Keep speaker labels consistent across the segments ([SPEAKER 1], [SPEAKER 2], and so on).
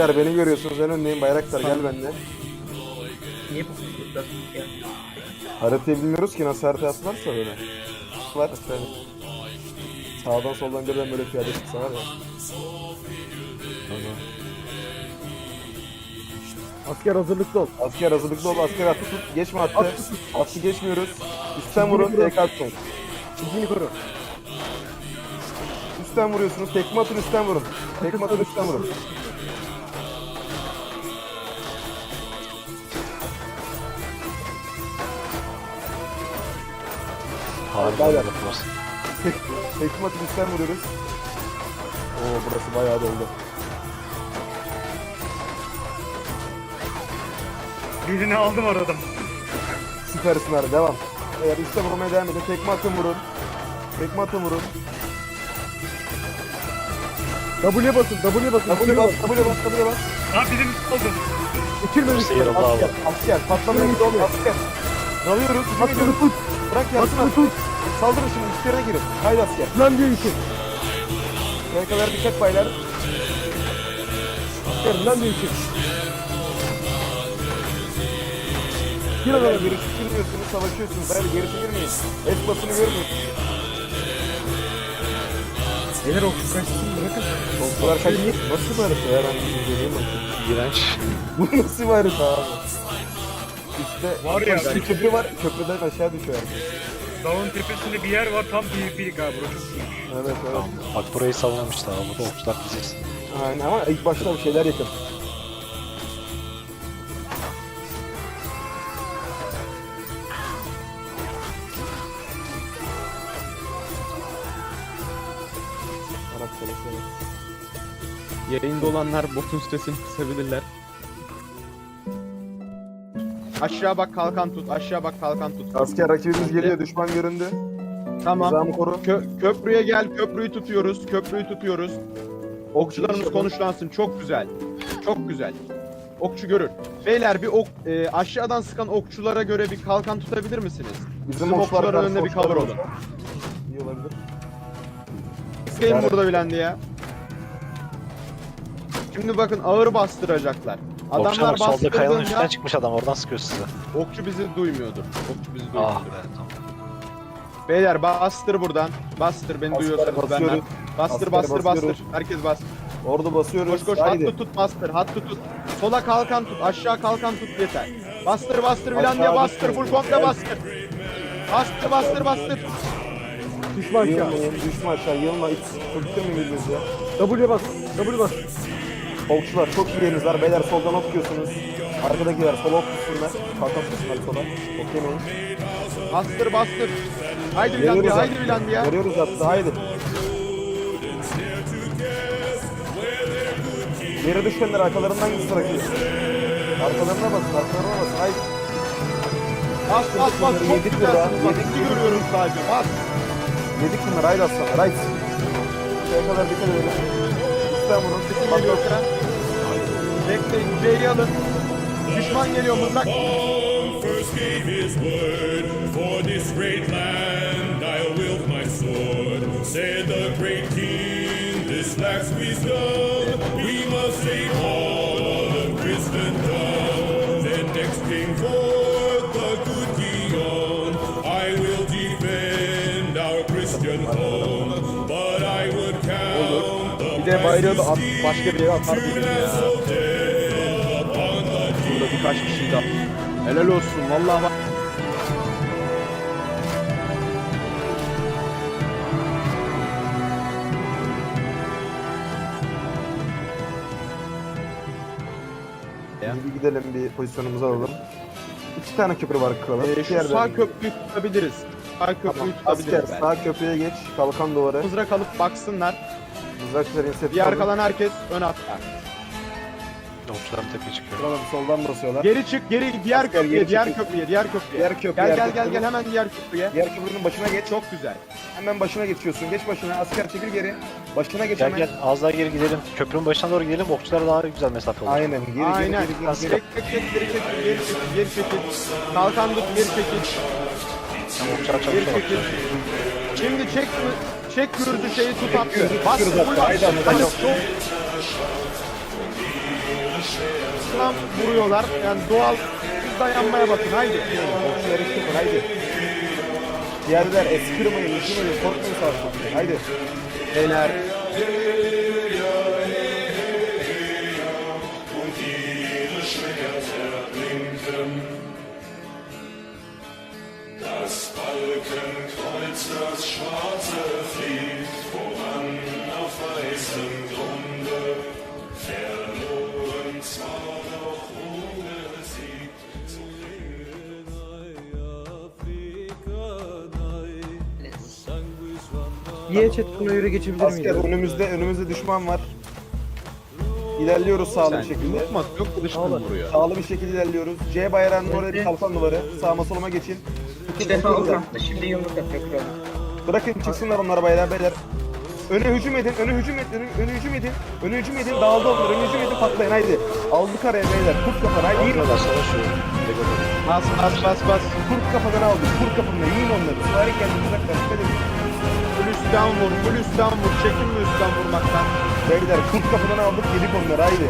[SPEAKER 1] Beyler beni görüyorsunuz en öndeyim Bayraktar gel benimle.
[SPEAKER 2] Niye bu.
[SPEAKER 1] Haritayı bilmiyoruz ki nasıl harita yaptılarsa böyle. Var işte. Sağdan soldan birden böyle piyade çıksa var ya.
[SPEAKER 3] Asker hazırlıklı ol.
[SPEAKER 1] Asker hazırlıklı ol asker attı tut. Geçme attı. Attı geçmiyoruz. Üstten vurun tek atmayın.
[SPEAKER 3] Çizgini koru.
[SPEAKER 1] Üstten vuruyorsunuz. Tekme atın üstten vurun. Tekme atın üstten vurun.
[SPEAKER 4] Harika
[SPEAKER 1] Baylar.
[SPEAKER 4] yaptılar.
[SPEAKER 1] Tek, tekme üstten vuruyoruz. Oo burası bayağı doldu.
[SPEAKER 2] Birini aldım aradım.
[SPEAKER 1] Süpersin abi devam. Eğer üstten vurmaya devam edin. Tekme atın vurun. Tekme atın vurun.
[SPEAKER 3] W'ye basın, W'ye basın.
[SPEAKER 1] W bas, W bas, W bas.
[SPEAKER 2] Ha aldım.
[SPEAKER 3] Geçirmemiş.
[SPEAKER 4] Hepsi yarıldı abi.
[SPEAKER 1] Asker, asker, patlamaya gidiyor, asker. Dalıyoruz, ediyoruz.
[SPEAKER 3] tut.
[SPEAKER 1] Bırak yansın
[SPEAKER 3] Askeri
[SPEAKER 1] at.
[SPEAKER 3] tut.
[SPEAKER 1] Saldırın şimdi, üstlerine girin. Haydi asker.
[SPEAKER 3] Lan diye için.
[SPEAKER 1] Yakalar dikkat baylar.
[SPEAKER 3] Asker lan diye için. Gir
[SPEAKER 1] Baylar
[SPEAKER 3] adamı.
[SPEAKER 1] geri çekilmiyorsunuz, savaşıyorsunuz. Baylar geri çekilmeyin. Es basını görmeyin.
[SPEAKER 2] Neler oldu kaçsın bırakın.
[SPEAKER 1] Toplar kaç... Nasıl bir harita ya? Ben bir göreyim bakayım.
[SPEAKER 4] İğrenç.
[SPEAKER 1] Bu nasıl bir harita abi? Üstte
[SPEAKER 2] Var ya,
[SPEAKER 1] bir köprü var. Köprüden aşağı düşüyor.
[SPEAKER 2] Dağın tepesinde bir yer var tam galiba çok iyi.
[SPEAKER 1] Evet evet.
[SPEAKER 4] Bak burayı savunmuşlar. Bu da okçular biziz.
[SPEAKER 1] Aynen ama ilk başta bir şeyler yakın. Arap kalesi, evet.
[SPEAKER 5] Yayında olanlar botun sesini kısabilirler. Aşağı bak kalkan tut, aşağı bak kalkan tut.
[SPEAKER 1] Asker rakibimiz geliyor, düşman göründü.
[SPEAKER 5] Tamam.
[SPEAKER 1] Nizamı koru.
[SPEAKER 5] Kö- köprüye gel, köprüyü tutuyoruz, köprüyü tutuyoruz. Okçularımız konuşlansın, çok güzel. Çok güzel. Okçu görür. Beyler bir ok, e, aşağıdan sıkan okçulara göre bir kalkan tutabilir misiniz? Bizim okçuların
[SPEAKER 1] karşı
[SPEAKER 5] önünde bir
[SPEAKER 1] okçular
[SPEAKER 5] cover olun.
[SPEAKER 1] İyi olabilir.
[SPEAKER 5] Sıkayım burada bilendi ya. Şimdi bakın ağır bastıracaklar. Adamlar
[SPEAKER 4] Okçular solda kayanın
[SPEAKER 5] bastırdığında
[SPEAKER 4] çıkmış adam. Oradan sıkıyor sizi.
[SPEAKER 5] okçu bizi duymuyordur. Okçu bizi duymuyordur.
[SPEAKER 4] Ah be tamam.
[SPEAKER 5] Beyler bastır buradan. Bastır beni
[SPEAKER 1] Asker
[SPEAKER 5] duyuyorsanız benden.
[SPEAKER 1] basıyoruz.
[SPEAKER 5] Bastır
[SPEAKER 1] Asker
[SPEAKER 5] bastır
[SPEAKER 1] basıyoruz.
[SPEAKER 5] bastır. Herkes bastır.
[SPEAKER 1] Orada basıyoruz.
[SPEAKER 5] Koş koş
[SPEAKER 1] Haydi.
[SPEAKER 5] hattı tut bastır. Hattı tut. Sola kalkan tut. Aşağı kalkan tut yeter. Bastır bastır bilen diye bastır.
[SPEAKER 1] bastır.
[SPEAKER 5] Full komple bastır. Bastır bastır bastır.
[SPEAKER 3] Düşman aşağı.
[SPEAKER 1] Yılmayın, düşme aşağı, yılma. Hiç mü bilmiyoruz ya.
[SPEAKER 3] W'ye bas. W bas.
[SPEAKER 1] Okçular çok iyi yeriniz var. Beyler soldan okuyorsunuz. Arkadakiler sola okusunlar. Kalkan tutsunlar sola. Okuyayım.
[SPEAKER 5] Bastır bastır. Haydi bilen diye.
[SPEAKER 1] Görüyoruz
[SPEAKER 5] Haydi
[SPEAKER 1] hattı.
[SPEAKER 5] bilen diye.
[SPEAKER 1] Görüyoruz hattı. Haydi. Geri düşenler arkalarından gitsin rakip. Arkalarına basın, arkalarına basın. Haydi.
[SPEAKER 5] Bas bas bas. Çok
[SPEAKER 1] Yedik
[SPEAKER 5] güzelsiniz.
[SPEAKER 1] burada,
[SPEAKER 5] Bak
[SPEAKER 1] yedik.
[SPEAKER 5] görüyorum sadece. Bas.
[SPEAKER 1] Yedik bunlar. Haydi aslanlar. Haydi. Şuraya kadar dikkat edelim. Vurun.
[SPEAKER 5] Kim
[SPEAKER 1] Bak,
[SPEAKER 5] geliyor sıra? Bekleyin. C'yi alın. Düşman geliyor mızrak.
[SPEAKER 6] said the great king this lacks wisdom
[SPEAKER 5] bayrağı da at, başka bir yere atar
[SPEAKER 6] to
[SPEAKER 5] ya? Burada birkaç kişi daha. Helal olsun vallahi bak.
[SPEAKER 1] Bir gidelim bir pozisyonumuzu alalım. İki tane köprü var kralım.
[SPEAKER 5] Ee, şu sağ köprüyü tutabiliriz. Sağ köprüyü
[SPEAKER 1] Tamam.
[SPEAKER 5] tutabiliriz
[SPEAKER 1] Asker sağ köprüye geç. Kalkan duvarı.
[SPEAKER 5] Mızrak alıp baksınlar.
[SPEAKER 1] Mızrakçılar inisiyatif
[SPEAKER 5] Diğer kalan herkes ön atlar.
[SPEAKER 4] Okçular tepeye çıkıyor.
[SPEAKER 1] Kralım soldan basıyorlar.
[SPEAKER 5] Geri çık geri diğer
[SPEAKER 1] Asker
[SPEAKER 5] köprüye
[SPEAKER 1] geri
[SPEAKER 5] diğer
[SPEAKER 1] çekil.
[SPEAKER 5] köprüye diğer köprüye.
[SPEAKER 1] Diğer köprü,
[SPEAKER 5] Gel
[SPEAKER 1] diğer
[SPEAKER 5] gel gel gel hemen diğer köprüye.
[SPEAKER 1] Diğer köprünün başına geç.
[SPEAKER 5] Çok güzel.
[SPEAKER 1] Hemen başına geçiyorsun. Geç başına. Asker çekil geri. Başına geç
[SPEAKER 4] Gel
[SPEAKER 1] hemen.
[SPEAKER 4] gel az daha geri gidelim. Köprünün başına doğru gidelim. Okçular daha güzel mesafe olur.
[SPEAKER 1] Aynen. Geri
[SPEAKER 5] Aynen.
[SPEAKER 1] geri geri geri.
[SPEAKER 5] Çek çek çek geri çekil geri çekil geri çekil. Kalkan tut geri.
[SPEAKER 4] Tamam, okçular
[SPEAKER 5] Geri
[SPEAKER 4] çalışıyor.
[SPEAKER 5] çekil. Şimdi çek çek gürdü şeyi tut attı. Bas full bas. Vuruyorlar. Yani doğal siz dayanmaya bakın haydi.
[SPEAKER 1] Okçu yarıştırın haydi. Diğerler eskirmeyin, üzülmeyin, korkmayın savaşmaktan. Haydi.
[SPEAKER 5] Beyler
[SPEAKER 6] Das Balkenkreuz, das schwarze fliegt voran auf weißem Grunde. Verloren zwar, doch ohne Sieg. So
[SPEAKER 3] Yiğe çetkine yürü geçebilir
[SPEAKER 1] Asker önümüzde, önümüzde düşman var. İlerliyoruz sağlı bir şekilde.
[SPEAKER 5] unutma yok dışkın vuruyor.
[SPEAKER 1] Sağlı bir şekilde ilerliyoruz. C bayrağının oraya bir kalkan duvarı. Sağıma soluma geçin.
[SPEAKER 7] Bir defa o kampta şimdi yumruk atıyor.
[SPEAKER 1] Bırakın çıksınlar onlar bayrağı beyler. Öne hücum edin, öne hücum edin, öne, öne hücum edin, öne hücum edin, dağıldı onlar, öne hücum edin, patlayın haydi. Aldık araya beyler, kurt kafanı, haydi yiyin
[SPEAKER 4] Orada savaşıyor.
[SPEAKER 5] Bas bas bas bas.
[SPEAKER 1] Kurt kafadan aldık, kurt kafanla yiyin onları. Süvari geldi, uzaklar, dikkat edin.
[SPEAKER 5] Full üstten vur, full üstten vur. Çekinme üstten vurmaktan.
[SPEAKER 1] Beyler kurt kafadan aldık, yedik onları, haydi.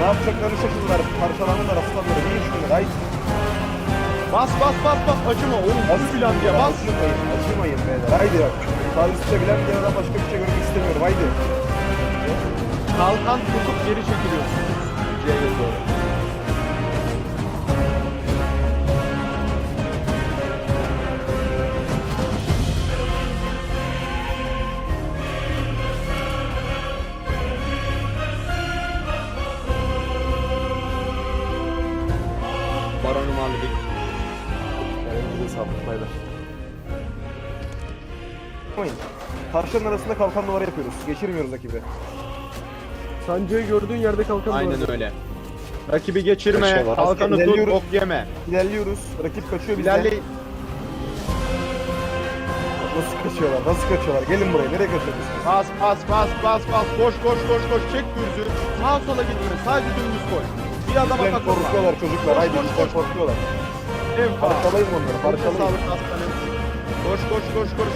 [SPEAKER 1] Ne yapacaklarını şaşırdılar, parçalanırlar, aslanları, yiyin şunları, haydi.
[SPEAKER 5] Bas bas bas bas. Acıma oğlum. Bas filan diye bas.
[SPEAKER 1] Acımayın, acımayın beyler, haydi. Sağ üstte bilen bir yerden başka bir şey görmek istemiyorum, haydi.
[SPEAKER 5] Kalkan tutup geri çekiliyorsunuz. C'ye doğru.
[SPEAKER 1] Elinize sağlık, baylar. Acımayın. Taşların arasında kalkan duvara yapıyoruz, geçirmiyoruz rakibi.
[SPEAKER 3] Sancı'yı gördüğün yerde kalkan
[SPEAKER 5] Aynen
[SPEAKER 3] duvarı.
[SPEAKER 5] öyle. Rakibi geçirme.
[SPEAKER 4] Kaçıyorlar.
[SPEAKER 5] Kalkanı tut,
[SPEAKER 1] İlerliyoruz.
[SPEAKER 5] ok yeme.
[SPEAKER 1] İlerliyoruz, rakip kaçıyor bizden.
[SPEAKER 5] İlerleyin.
[SPEAKER 1] Nasıl kaçıyorlar? Nasıl kaçıyorlar? Gelin buraya. Nereye kaçıyorsunuz?
[SPEAKER 5] Bas bas bas bas bas. Koş koş koş koş. Çek gürzü. Sağa sola gitme. Sadece dümdüz koş. Bir adama
[SPEAKER 1] Bizden
[SPEAKER 5] takılma.
[SPEAKER 1] korkuyorlar çocuklar.
[SPEAKER 5] Koş,
[SPEAKER 1] Haydi
[SPEAKER 5] koş,
[SPEAKER 1] bizden
[SPEAKER 5] koş.
[SPEAKER 1] korkuyorlar. Parçalayın onları. Parçalayın.
[SPEAKER 5] sağlık. Koş koş koş koş.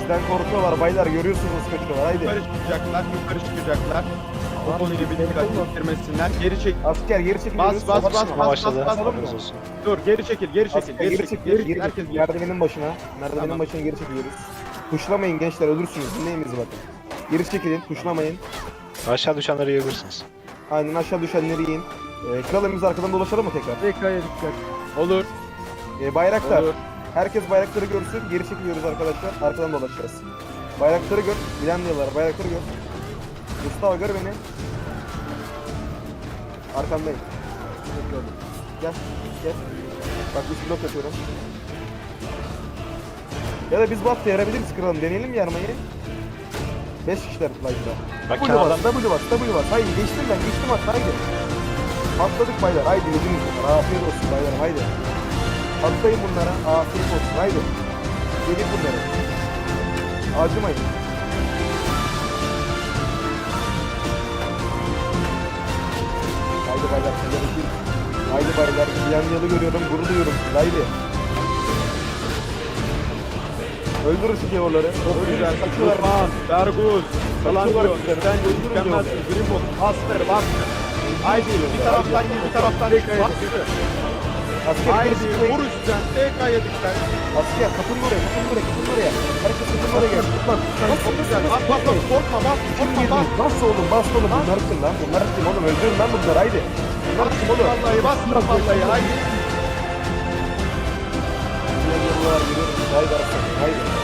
[SPEAKER 1] Bizden korkuyorlar. Baylar görüyorsunuz kaçıyorlar. Haydi.
[SPEAKER 5] Yukarı çıkacaklar. Yukarı çıkacaklar. O konu gibi dikkat ettirmesinler. Geri çek.
[SPEAKER 1] Asker geri çekiliyoruz.
[SPEAKER 5] Bas bas bas bas bas bas.
[SPEAKER 4] Haberiniz olsun.
[SPEAKER 5] Dur geri çekil geri çekil.
[SPEAKER 1] Asker
[SPEAKER 5] Geri çekil.
[SPEAKER 1] Geri
[SPEAKER 5] çekil.
[SPEAKER 1] Herkes
[SPEAKER 5] geri.
[SPEAKER 1] merdivenin başına. Merdivenin
[SPEAKER 5] Tamam.
[SPEAKER 1] başına geri çekiliyoruz. Tuşlamayın gençler ölürsünüz. Dinleyin bizi bakın. Geri çekilin. Tuşlamayın.
[SPEAKER 4] Aşağı düşenleri yiyebilirsiniz.
[SPEAKER 1] Aynen aşağı düşenleri yiyin. Ee, kralımız arkadan dolaşalım mı tekrar?
[SPEAKER 3] DK'ya dikkat.
[SPEAKER 5] Olur.
[SPEAKER 1] Ee, bayraktar.
[SPEAKER 5] Olur.
[SPEAKER 1] Herkes bayrakları görsün. Geri çekiliyoruz arkadaşlar. Arkadan dolaşacağız. Bayrakları gör. Bilen diyorlar. Bayrakları gör. Mustafa gör beni. Arkandayım. Gördüm. Gel. Gel. Bak üst blok yapıyorum. Ya da biz bat yarabiliriz kralım. Deneyelim yarmayı? 5 kişiler flight'ta.
[SPEAKER 4] Bak
[SPEAKER 1] W bas, W bas, W bas. Haydi geçtim ben, geçtim at, haydi. Atladık baylar, haydi yediniz bunlara. Afiyet olsun baylar, haydi. Atlayın bunlara, afiyet olsun, haydi. Yedik bunları. Acımayın. Haydi baylar, Haydi baylar, yan yalı görüyorum, gurur duyuyorum haydi. Öldürün şu gavurları.
[SPEAKER 5] Çok güzel.
[SPEAKER 1] Kaçıyorlar.
[SPEAKER 5] Berguz, Kalandiyon,
[SPEAKER 1] bizden.
[SPEAKER 5] sen
[SPEAKER 1] diyorlar.
[SPEAKER 5] Grimbok, Aster, bastır. Haydi bir taraftan gir, bir taraftan.
[SPEAKER 1] Asker
[SPEAKER 5] Haydi vur üstten. TK'ya dikkat.
[SPEAKER 1] Asker kapın oraya, kapın oraya, kapın oraya. Herkes kapın oraya gelsin. Bak,
[SPEAKER 5] bas bas. Korkma bas. Korkma bas.
[SPEAKER 1] Bas oğlum, bas oğlum. Bunlar kim lan? Bunlar kim oğlum? Öldürün lan bunları, haydi. Bunlar kim oğlum?
[SPEAKER 5] Vallahi bas vallahi haydi.
[SPEAKER 1] Haydi haydi.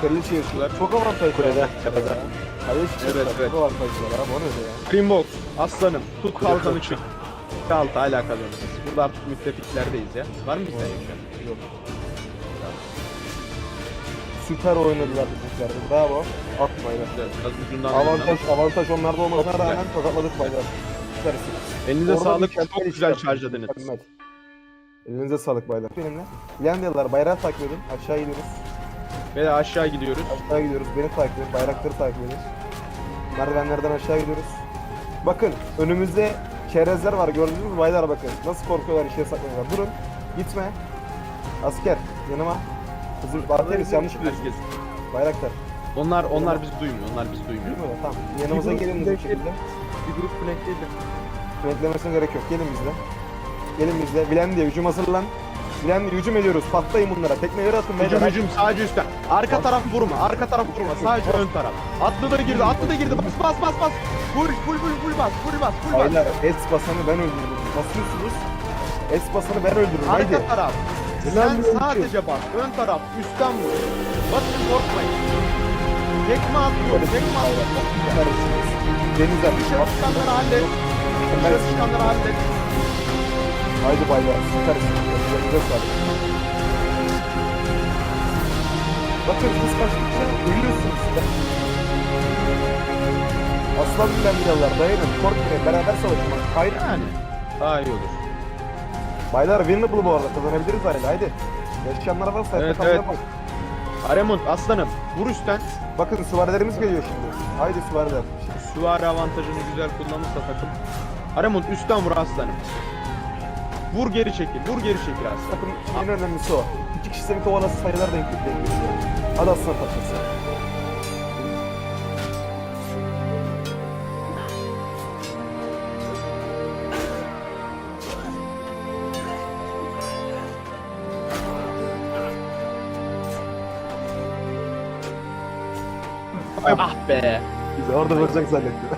[SPEAKER 1] Kraliçe yaşıyorlar. Çok avantajlı.
[SPEAKER 4] kulede, tepede.
[SPEAKER 1] Kraliçe
[SPEAKER 5] Evet,
[SPEAKER 1] yaşıyorlar.
[SPEAKER 5] evet.
[SPEAKER 1] Çok avantajlılar abi, o ne ya?
[SPEAKER 5] Greenbox, aslanım. Tut kalkanı çık. Altı hala kalıyoruz. Burada artık müttefiklerdeyiz ya. Var mı bizden yaşayan?
[SPEAKER 1] Yok. Süper oynadılar bizimkiler. Bravo. Atmayın.
[SPEAKER 5] Güzel, Biraz ucundan
[SPEAKER 1] Avantaj, avantaj onlarda olmasına
[SPEAKER 5] Çok
[SPEAKER 1] rağmen tokatladık baylar. Süpersin.
[SPEAKER 5] Elinize
[SPEAKER 1] Orada
[SPEAKER 5] sağlık. Çok güzel şarj ediniz.
[SPEAKER 1] Elinize sağlık baylar. Benimle. Diyorlar bayrağı takip edin. Aşağı gidiyoruz.
[SPEAKER 5] Ve aşağı gidiyoruz.
[SPEAKER 1] Aşağı gidiyoruz. Beni takip edin. Bayrakları takip edin. Merdivenlerden aşağı gidiyoruz. Bakın önümüzde çerezler var gördünüz mü baylar bakın. Nasıl korkuyorlar işe saklanıyorlar. Durun. Gitme. Asker yanıma. Kızım Artemis yanlış gidiyorsun.
[SPEAKER 5] Herkes.
[SPEAKER 1] Bayraktar.
[SPEAKER 5] Onlar onlar bizi duymuyor. Onlar bizi duymuyor.
[SPEAKER 1] Mi? Tamam. Yanımıza
[SPEAKER 3] grup
[SPEAKER 1] gelin bu
[SPEAKER 3] flank
[SPEAKER 1] şekilde.
[SPEAKER 3] Bir grup flank değildi.
[SPEAKER 1] Beklemesine gerek yok. Gelin bizle. Gelin bizle. Bilen diye hücum hazırlan. Diye hücum ediyoruz. Patlayın bunlara. Tekmeleri atın.
[SPEAKER 5] Hücum hücum sadece üstten. Arka taraf vurma. Arka taraf vurma. Sadece ön taraf. Atlı da girdi. Atlı da girdi. Bas bas bas bas. Full full full full bas. Full bas. Full bas.
[SPEAKER 1] Baylar es basanı ben öldürdüm. Basıyorsunuz. Es basanı ben öldürürüm. Haydi.
[SPEAKER 5] Arka taraf. Sen sadece bas. Ön taraf. Üstten vur. Basın korkmayın. Tekme atıyor. Tekme güzel.
[SPEAKER 1] Deniz abi.
[SPEAKER 5] Dışarı çıkanları hallet. Dışarı çıkanları hallet.
[SPEAKER 1] Haydi baylar. Süpersiniz. Elinize sağlık. Bakın siz kaçtıkça ölüyorsunuz. Aslan bilen biralar dayanın. Korkmayın. Beraber savaşın. Haydi.
[SPEAKER 5] Yani. Daha iyi olur.
[SPEAKER 1] Baylar winnable bu arada. Kazanabiliriz haydi. Haydi. Yaşayanlar varsa
[SPEAKER 5] Evet,
[SPEAKER 1] evet. bak.
[SPEAKER 5] Aremont aslanım. Vur üstten.
[SPEAKER 1] Bakın süvarilerimiz geliyor şimdi. Haydi süvariler.
[SPEAKER 5] Süvari avantajını güzel kullanırsa takım. Aremont üstten vur aslanım. Vur geri çekil. Vur geri çekil aslanım.
[SPEAKER 1] Bakın en önemlisi o. İki kişi seni kovalası sayılar denk geliyor. Hadi aslan patlasın.
[SPEAKER 5] Ah be.
[SPEAKER 1] Bizi orada vuracak zannettim.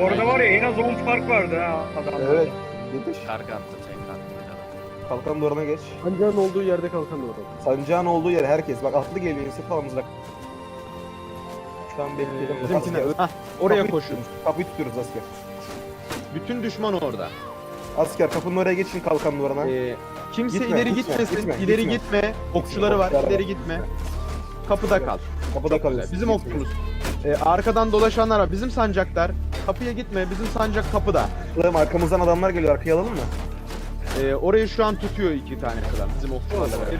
[SPEAKER 2] Orada var ya en az 10 fark vardı ha adam.
[SPEAKER 1] evet. Yetiş.
[SPEAKER 4] Karga attı tekrar.
[SPEAKER 1] Kalkan duvarına geç.
[SPEAKER 3] Sancağın olduğu yerde kalkan doğru.
[SPEAKER 1] Sancağın olduğu yere herkes. Bak atlı geliyor. Yusuf mızrak. Şu an bekleyelim.
[SPEAKER 5] Bizimkine.
[SPEAKER 1] Asker.
[SPEAKER 5] Hah, oraya
[SPEAKER 1] Kapıyı
[SPEAKER 5] koşun.
[SPEAKER 1] tutuyoruz, Kapıyı tutuyoruz asker.
[SPEAKER 5] Bütün düşman orada.
[SPEAKER 1] Asker kapının oraya geçin kalkan duvarına.
[SPEAKER 5] Ee, kimse
[SPEAKER 1] Gitme,
[SPEAKER 5] ileri
[SPEAKER 1] gitme,
[SPEAKER 5] gitmesin.
[SPEAKER 1] gitme,
[SPEAKER 5] ileri
[SPEAKER 1] gitme.
[SPEAKER 5] gitme. Okçuları var.
[SPEAKER 1] Okçular var.
[SPEAKER 5] ileri gitme. Kapıda kal.
[SPEAKER 1] Kapıda
[SPEAKER 5] güzel. Bizim okçumuz. Ee, arkadan dolaşanlar var. Bizim sancaklar. Kapıya gitme. Bizim sancak kapıda.
[SPEAKER 1] Oğlum arkamızdan adamlar geliyor. Arkaya alalım mı?
[SPEAKER 5] Ee, orayı şu an tutuyor iki tane klan. Bizim okçularla beraber.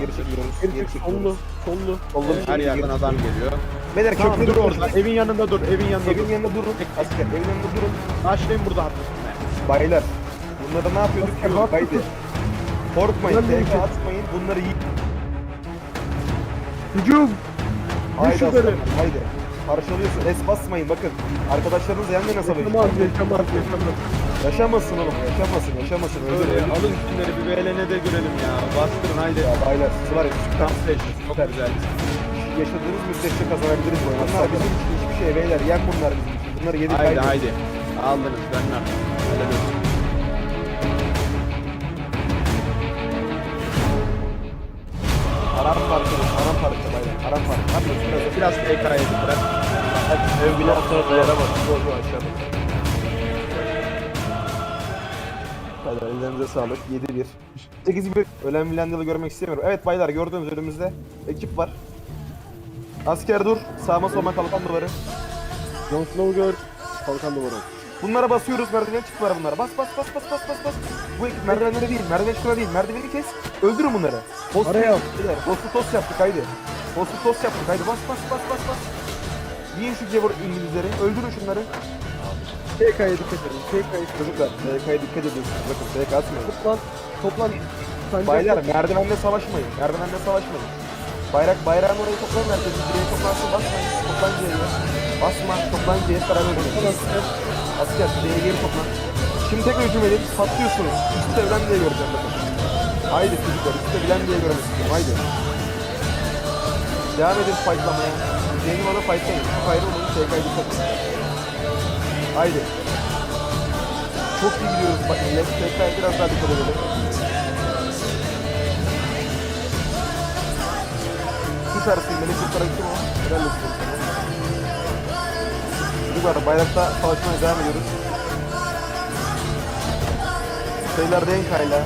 [SPEAKER 1] Geri çekiliyoruz.
[SPEAKER 3] Geri
[SPEAKER 1] çekiliyoruz.
[SPEAKER 3] sollu. Sollu.
[SPEAKER 1] Sollu.
[SPEAKER 5] Her yerden adam geliyor.
[SPEAKER 1] Beyler
[SPEAKER 5] Tamam
[SPEAKER 1] köprüde
[SPEAKER 5] dur orada. Evin yanında dur. Evin yanında
[SPEAKER 1] Evin
[SPEAKER 5] dur.
[SPEAKER 1] yanında durun. Asker evin yanında durun.
[SPEAKER 5] Başlayın burada hatta.
[SPEAKER 1] Baylar. Bunları ne yapıyorduk? Haydi.
[SPEAKER 3] tutun.
[SPEAKER 1] Korkmayın.
[SPEAKER 3] Ki?
[SPEAKER 1] atmayın. Bunları yiyin.
[SPEAKER 3] Hücum.
[SPEAKER 1] Haydi aslanlar. Haydi. Parçalıyorsun. Es basmayın. Bakın. Arkadaşlarınız yan yana savaşıyor.
[SPEAKER 3] Yaşamaz yaşamaz yaşamaz.
[SPEAKER 1] Yaşamasın oğlum. Yaşamasın. Yaşamasın.
[SPEAKER 5] Öyle
[SPEAKER 1] öldür.
[SPEAKER 5] alın üstünleri bir VLN'e de görelim ya. Bastırın haydi.
[SPEAKER 1] Ya baylar. Siz var ya. Küçük
[SPEAKER 5] Tam
[SPEAKER 1] tam
[SPEAKER 5] seç. Çok güzel.
[SPEAKER 1] yaşadığınız müddetçe kazanabiliriz bu oyunu. Bunlar bizim için hiçbir şey beyler. Yen bunlar bizim için. Bunları yedik.
[SPEAKER 5] Haydi
[SPEAKER 1] haydi.
[SPEAKER 5] haydi. Aldınız ben ne yapayım? Helal olsun.
[SPEAKER 1] Parça baylar. Aram parça. Hadi biraz.
[SPEAKER 5] Biraz TK'ye bırak.
[SPEAKER 1] Hadi. Övgüler sonra dayanamaz. Zor zor aşağıda. Hadi ellerinize sağlık. 7-1. 8 gibi ölen Milandalı görmek istemiyorum. Evet baylar gördüğünüz önümüzde ekip var. Asker dur. Sağma solma kalkan duvarı.
[SPEAKER 3] Jon Snow gör. Kalkan duvarı.
[SPEAKER 1] Bunlara basıyoruz merdiven çıktılar bunlara. Bas bas bas bas bas bas bas. Bu ekip merdivenlere değil, merdiven çıkına değil. Merdiveni kes. Öldürün bunları. Postu
[SPEAKER 3] Araya.
[SPEAKER 1] Postu tost yaptık haydi. Postu tost yaptık haydi. Bas bas bas bas bas. Yiyin şu gevur İngilizleri. Öldürün şunları.
[SPEAKER 3] TK'ya dikkat edin. TK'ya
[SPEAKER 1] Çocuklar TK'ya dikkat ediyorsunuz. Bakın TK atmayın.
[SPEAKER 3] Toplan. Toplan. Sancak
[SPEAKER 1] Baylar merdivenle savaşmayın. Merdivenle savaşmayın. Bayrak bayrağın orayı toplayın herkes. Direğe toplansın basmayın. Toplan C'ye. Basma. Toplan C'ye hep beraber oynayın. Asker C'ye geri toplan. Şimdi tekrar hücum edin. Patlıyorsunuz. Üstü evlen diye göreceğim bakın. Haydi çocuklar. Üstü evlen diye istiyorum. Haydi. Devam edin fightlamaya. C'nin ona fightlayın. Ayrı olun. TK'ya dikkat edin. Haydi. Çok iyi gidiyoruz. Bak millet TK'ya biraz daha dikkat edelim. Süpersin beni kurtaran kim o? Helal olsun. Çocuklar bayrakta savaşmaya devam ediyoruz. Şeyler Renka'yla.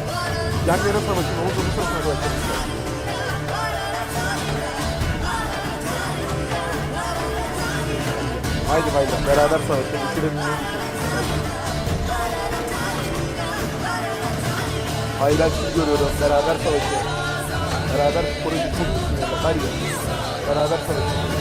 [SPEAKER 1] Yan yana savaşın, omuz omuz savaşın arkadaşlar. Haydi baylar, beraber milyon Haylar siz görüyorum, beraber savaşın. Beraber koruyucu çok düşünüyorlar. Haydi. Beraber savaşın.